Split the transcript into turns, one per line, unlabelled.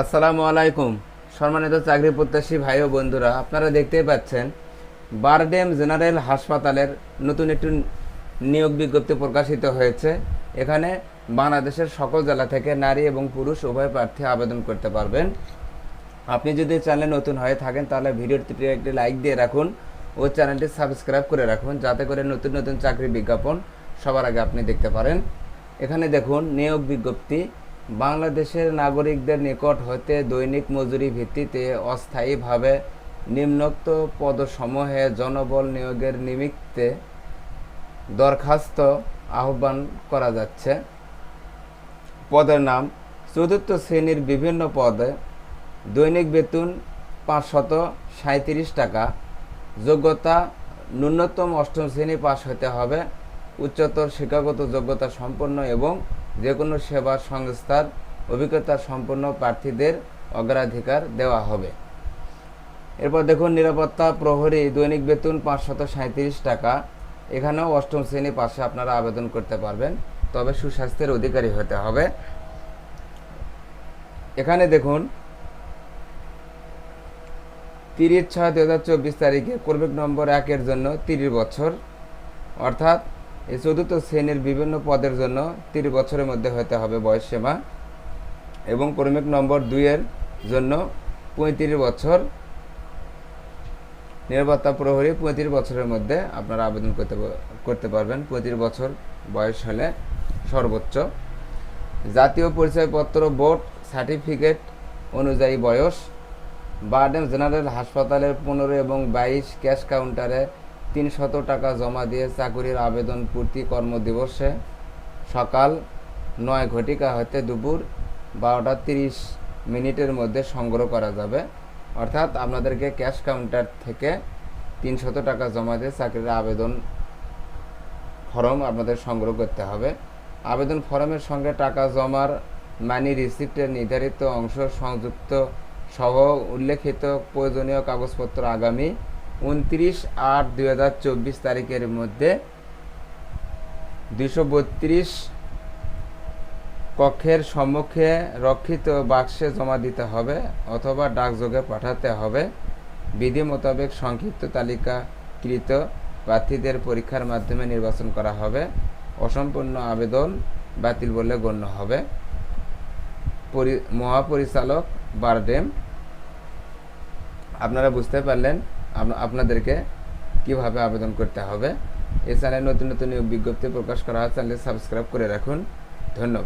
আসসালামু আলাইকুম। সম্মানিত চাকরি প্রত্যাশী ভাই ও বন্ধুরা, আপনারা দেখতেই পাচ্ছেন বারডেম জেনারেল হাসপাতালের নতুন একটি নিয়োগ বিজ্ঞপ্তি প্রকাশিত হয়েছে। এখানে বাংলাদেশের সকল জেলা থেকে নারী এবং পুরুষ উভয় প্রার্থী আবেদন করতে পারবেন। আপনি যদি চ্যানেলে নতুন হয়ে থাকেন, তাহলে ভিডিওটিতে একটি লাইক দিয়ে রাখুন ও চ্যানেলটি সাবস্ক্রাইব করে রাখুন, যাতে করে নতুন নতুন চাকরি বিজ্ঞাপন সবার আগে আপনি দেখতে পারেন। এখানে দেখুন, নিয়োগ বিজ্ঞপ্তি বাংলাদেশের নাগরিকদের নিকট হতে দৈনিক মজুরি ভিত্তিতে অস্থায়ীভাবে নিম্নোক্ত পদসমূহে জনবল নিয়োগের নিমিত্তে দরখাস্ত আহ্বান করা যাচ্ছে। পদের নাম, চতুর্থ শ্রেণির বিভিন্ন পদে দৈনিক বেতন পাঁচশত সাঁত্রিশ টাকা, যোগ্যতা ন্যূনতম অষ্টম শ্রেণি পাস হতে হবে, উচ্চতর শিক্ষাগত যোগ্যতা সম্পন্ন এবং যে কোনো সেবা সংস্থার অভিজ্ঞতা সম্পন্ন প্রার্থীদের অগ্রাধিকার দেওয়া হবে। এরপর দেখুন, নিরাপত্তা প্রহরী দৈনিক বেতন পাঁচশত সাঁত্রিশ টাকা। এখানেও অষ্টম শ্রেণি পাশে আপনারা আবেদন করতে পারবেন, তবে সুস্বাস্থ্যের অধিকারী হতে হবে। এখানে দেখুন, তিরিশ ছয় দু হাজার চব্বিশ তারিখে কর্মিক নম্বর একের জন্য তিরিশ বছর, অর্থাৎ এই চতুর্থ শ্রেণির বিভিন্ন পদের জন্য তিরিশ বছরের মধ্যে হতে হবে বয়স সীমা এবং কর্মিক নম্বর দুইয়ের জন্য পঁয়ত্রিশ বছর। নিরাপত্তা প্রহরী পঁয়ত্রিশ বছরের মধ্যে আপনারা আবেদন করতে করতে পারবেন। পঁয়ত্রিশ বছর বয়স হলে সর্বোচ্চ। জাতীয় পরিচয়পত্র বোর্ড সার্টিফিকেট অনুযায়ী বয়স। বার্ডেন জেনারেল হাসপাতালের পনেরো এবং বাইশ ক্যাশ কাউন্টারে তিনশত টাকা জমা দিয়ে চাকুরির আবেদন পূর্তি কর্মদিবসে সকাল নয় ঘটিকা হতে দুপুর বারোটা তিরিশ মিনিটের মধ্যে সংগ্রহ করা যাবে। অর্থাৎ আপনাদেরকে ক্যাশ কাউন্টার থেকে তিনশত টাকা জমা দিয়ে চাকরির আবেদন ফর্ম আপনাদের সংগ্রহ করতে হবে। আবেদন ফর্মের সঙ্গে টাকা জমার মানি রিসিপ্টের নির্ধারিত অংশ সংযুক্ত সহ উল্লেখিত প্রয়োজনীয় কাগজপত্র আগামী উনত্রিশ আট দুই হাজার চব্বিশ তারিখের মধ্যে দুশো বত্রিশ কক্ষের সম্মুখে রক্ষিত বাক্সে জমা দিতে হবে অথবা ডাকযোগে পাঠাতে হবে। বিধি মোতাবেক সংক্ষিপ্ত তালিকাকৃত প্রার্থীদের পরীক্ষার মাধ্যমে নির্বাচন করা হবে। অসম্পূর্ণ আবেদন বাতিল বলে গণ্য হবে। পরি, মহাপরিচালক বারডেম, আপনারা বুঝতে পারলেন আপনাদেরকে কীভাবে আবেদন করতে হবে। এ চ্যানেলে নতুন নতুন বিজ্ঞপ্তি প্রকাশ করা হয় চ্যানেলটি সাবস্ক্রাইব করে রাখুন। ধন্যবাদ।